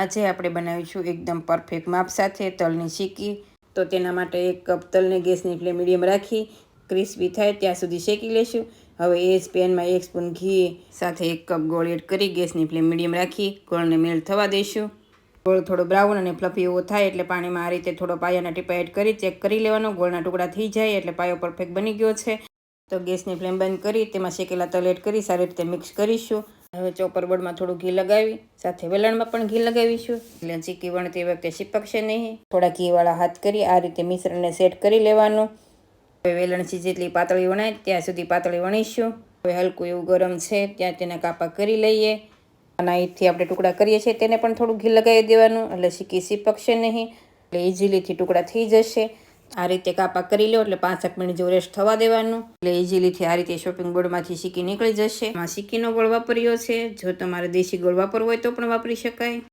આજે આપણે બનાવીશું એકદમ પરફેક્ટ માપ સાથે તલની શીકી. તો તેના માટે એક કપ તલને ગેસની ફ્લેમ મીડિયમ રાખી ક્રિસ્પી થાય ત્યાં સુધી શેકી લેશું. હવે એ જ પેનમાં એક સ્પૂન ઘી સાથે એક કપ ગોળ એડ કરી ગેસની ફ્લેમ મીડિયમ રાખી ગોળને મેલ્ટ થવા દઈશું ગોળ થોડો બ્રાઉન અને ફ્લફી એવો થાય એટલે પાણીમાં આ રીતે થોડો પાયાના ટીપા એડ કરી ચેક કરી લેવાનો. ગોળના ટુકડા થઈ જાય એટલે પાયો પરફેક્ટ બની ગયો છે. તો ગેસની ફ્લેમ બંધ કરી તેમાં શેકેલા તલ એડ કરી સારી રીતે મિક્સ કરીશું. હવે ચોપર બોર્ડમાં થોડું ઘી લગાવી, સાથે વેલણમાં પણ ઘી લગાવીશું. એટલે ચીકી વણતી વખતે ચીપકશે નહીં. થોડા ઘીવાળા હાથ કરી આ રીતે મિશ્રણને સેટ કરી લેવાનું. હવે વેલણથી જેટલી પાતળી વણાય ત્યાં સુધી પાતળી વણીશું. હવે હલકું એવું ગરમ છે ત્યાં તેના કાપા કરી લઈએ. અને અહીંથી આપણે ટુકડા કરીએ છીએ તેને પણ થોડું ઘી લગાવી દેવાનું. એટલે ચીકી ચીપકશે નહીં. એટલે ઇઝીલીથી ટુકડા થઈ જશે. આ રીતે કાપા કરી લો એટલે પાંચેક મિનિટ જેવું રેસ્ટ થવા દેવાનું. એટલે ઇઝીલીથી આ રીતે શોપિંગ બોર્ડમાંથી શીકી નીકળી જશે. આમાં શીકીનો ગોળ વાપર્યો છે. જો તમારે દેશી ગોળ વાપરવો હોય તો પણ વાપરી શકાય.